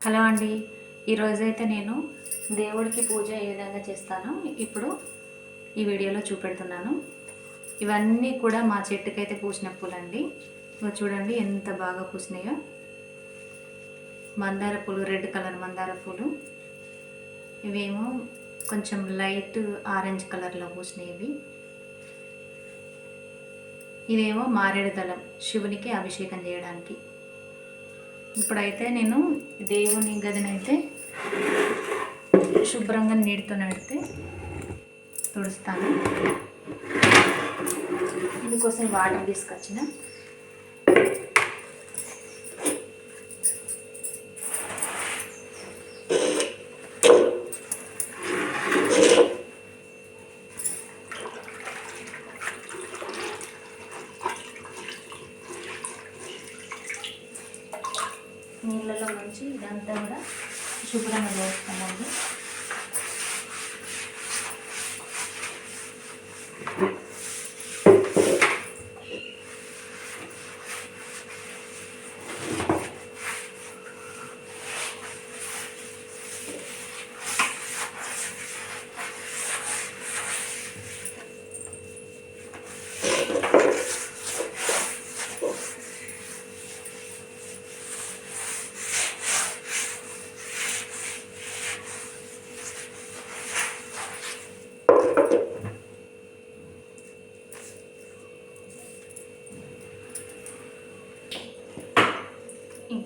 Hello అండి. ఈరోజైతే నేను దేవుడికి పూజ ఏ విధంగా చేస్తానో ఇప్పుడు ఈ వీడియోలో చూపెడుతున్నాను. ఇవన్నీ కూడా మా చెట్టుకైతే పూసిన పూలండి. ఇవి చూడండి ఎంత బాగా పూసినాయో. మందార పూలు రెడ్ కలర్ మందార పూలు. ఇవేమో కొంచెం లైట్ ఆరెంజ్ కలర్లో పూసినాయి ఇవి. ఇదేమో మారేడు దళం శివునికి అభిషేకం చేయడానికి. ఇప్పుడైతే నేను దేవుని గదినైతే శుభ్రంగా నీటితో నడితే తుడుస్తాను. ఇందుకోసం వాటర్ తీసుకొచ్చిన. శుభ్రంగా చేస్తామండి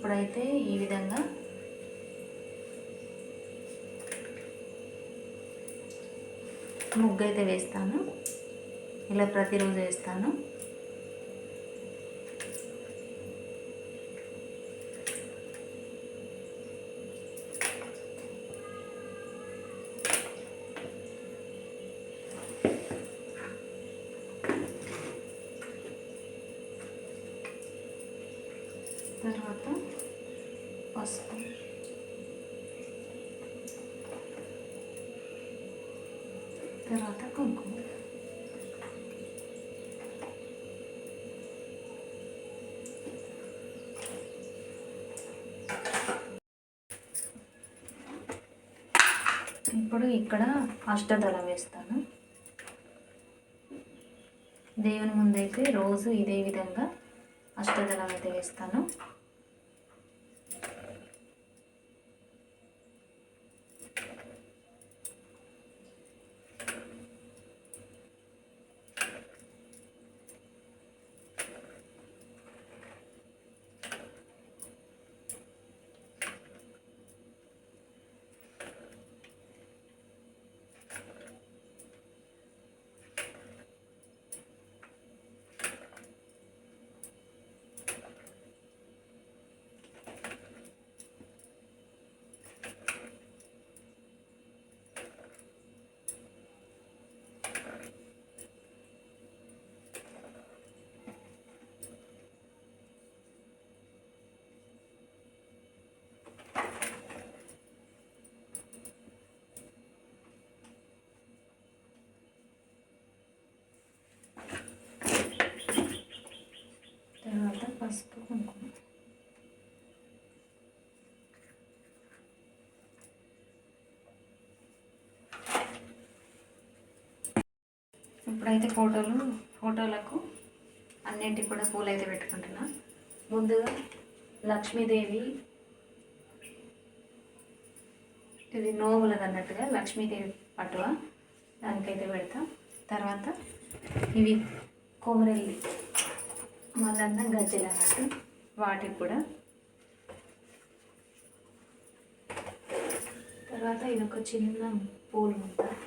ఇప్పుడైతే ఈ విధంగా ముగ్గు అయితే వేస్తాను. ఇలా ప్రతిరోజు వేస్తాను. తర్వాత పసుపు. తర్వాత కుంకుమ. ఇప్పుడు ఇక్కడ అష్టదళం వేస్తాను. దేవుని ముందైతే రోజు ఇదే విధంగా అష్టదళం అయితే వేస్తాను తర్వాత పసుపు కుంకుమ ఇప్పుడైతే ఫోటోలు ఫోటోలకు అన్నింటికి కూడా పూలు అయితే పెట్టుకుంటున్నా. ముందుగా లక్ష్మీదేవి ఇది నోములది అన్నట్టుగా లక్ష్మీదేవి పటువ దానికైతే పెడతాం. తర్వాత ఇవి కొమరెల్లి మళ్ళన్న గజ్జలు అన్నట్టు వాటికి కూడా. తర్వాత ఇది ఒక చిన్న పూలు ఉంటాయి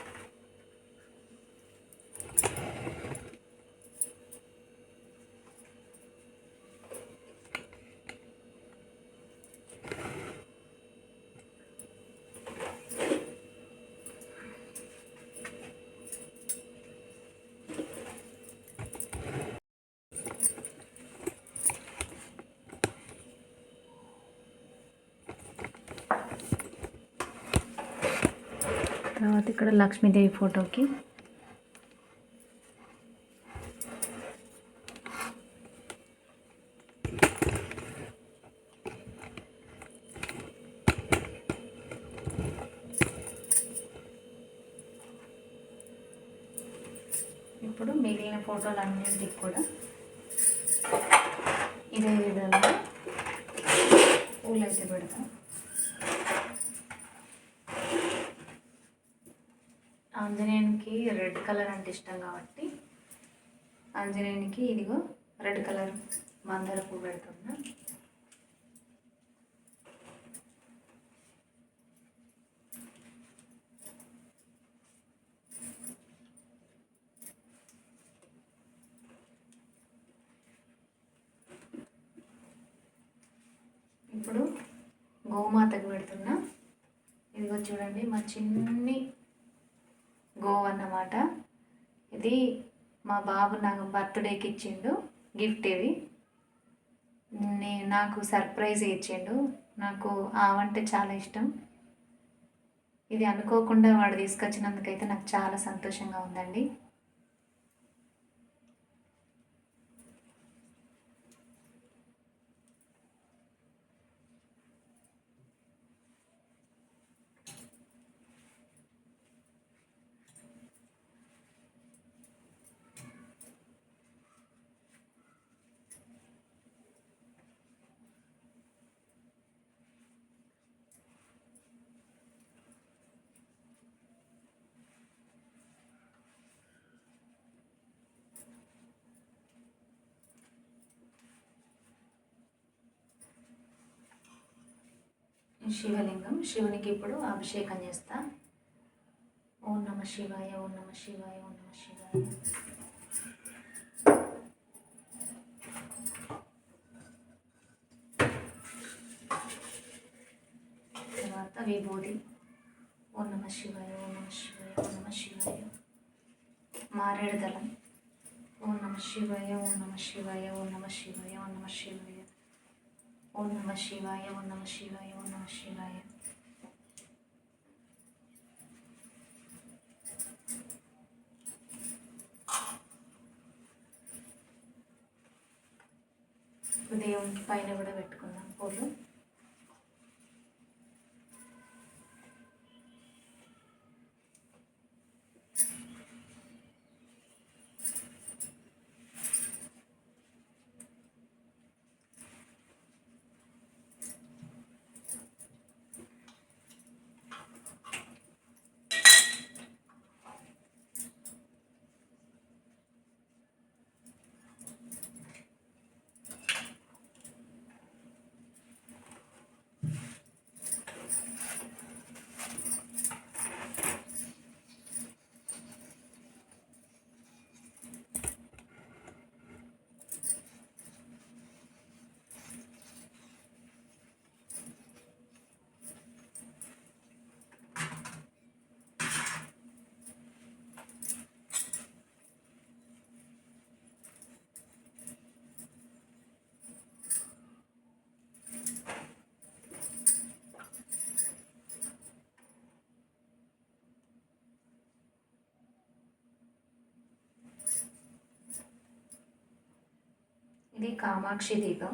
తర్వాత ఇక్కడ లక్ష్మీదేవి ఫోటోకి. ఇప్పుడు మిగిలిన ఫోటోలన్నింటికి కూడా ఇదే విధంగా పూలైతే పెడతాం. రెడ్ కలర్ అంటే ఇష్టం కాబట్టి ఆంజనేయునికి ఇదిగో రెడ్ కలర్ మందార పువ్వు పెడుతున్నా. ఇప్పుడు గోమాతకు పెడుతున్నా. ఇదిగో చూడండి మా చిన్ని గోవు అన్నమాట. ఇది మా బాబు నాకు బర్త్డేకి ఇచ్చిండు గిఫ్ట్ ఇది. నే నాకు సర్ప్రైజ్ ఇచ్చిండు. నాకు ఆవంటే చాలా ఇష్టం. ఇది అనుకోకుండా వాడు తీసుకొచ్చినందుకైతే నాకు చాలా సంతోషంగా ఉందండి. శివలింగం శివునికి ఇప్పుడు అభిషేకం చేస్తా ఓం నమ శివాయ ఓం నమ శివాయ ఓం నమ శివాయ తర్వాత విభూతి ఓం నమ శివాయ ఓం నమ శివాయ ఓం నమ శివాయ మారేడుదలం ఓం నమ శివాయ ఓం నమ శివాయ ఓం నమ శివాయ ఓం నమ శివాయ ఓం నమ శివాయ ఓం నమ శివాయ ఓం నమ శివాయ దేవుని పైన కూడా పెట్టుకుందాం పూలు ఉంది కామాక్షి దీపం.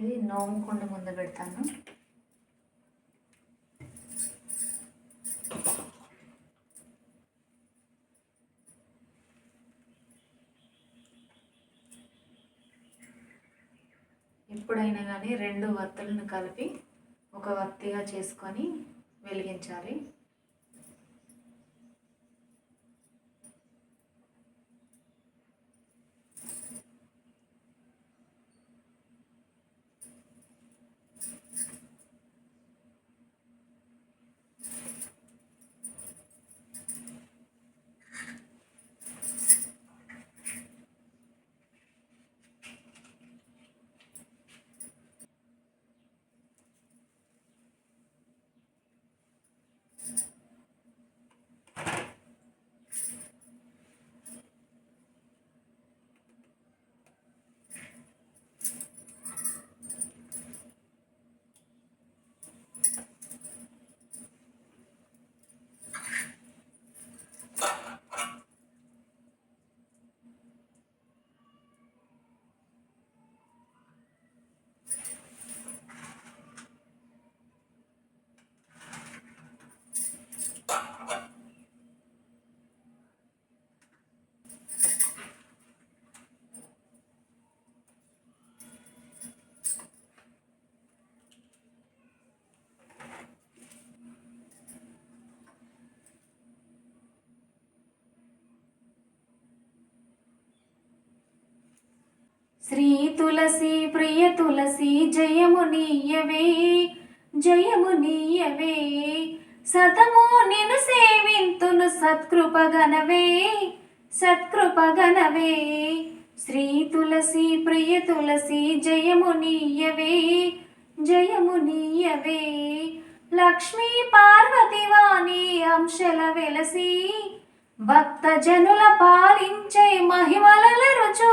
ఇది నోముకుండా ముందు పెడతాను. ఎప్పుడైనా కానీ రెండు వత్తులను కలిపి ఒక వత్తిగా చేసుకొని వెలిగించాలి. తులసి ప్రియ తులసి జయము నీయవే జయము నీయవే. సతము నిను సేవింతును సత్కృపగనవే సత్కృపగనవే శ్రీ తులసి ప్రియ తులసి జయము నీయవే జయము నీయవే. లక్ష్మీ పార్వతి వాణి అంశల వెలసి భక్త జనుల పాలించే మహిమల రుచు.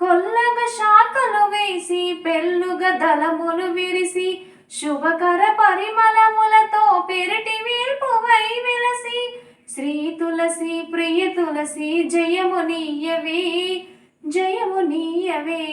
కొల్లగ శాఖలు వేసి పెళ్ళుగ దళములు విరిసి శుభకర పరిమళములతో పెరటి వీర్పువై విలసి శ్రీ తులసి ప్రియ తులసి జయము నీయవే జయము నీయవే.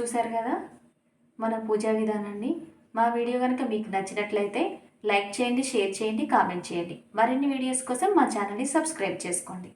చూశారు కదా? మన పూజా విధానాన్ని. మా వీడియో కనుక మీకు నచ్చినట్లయితే లైక్ చేయండి షేర్ చేయండి కామెంట్ చేయండి. మరిన్ని వీడియోస్ కోసం మా ఛానల్ని సబ్స్క్రైబ్ చేసుకోండి.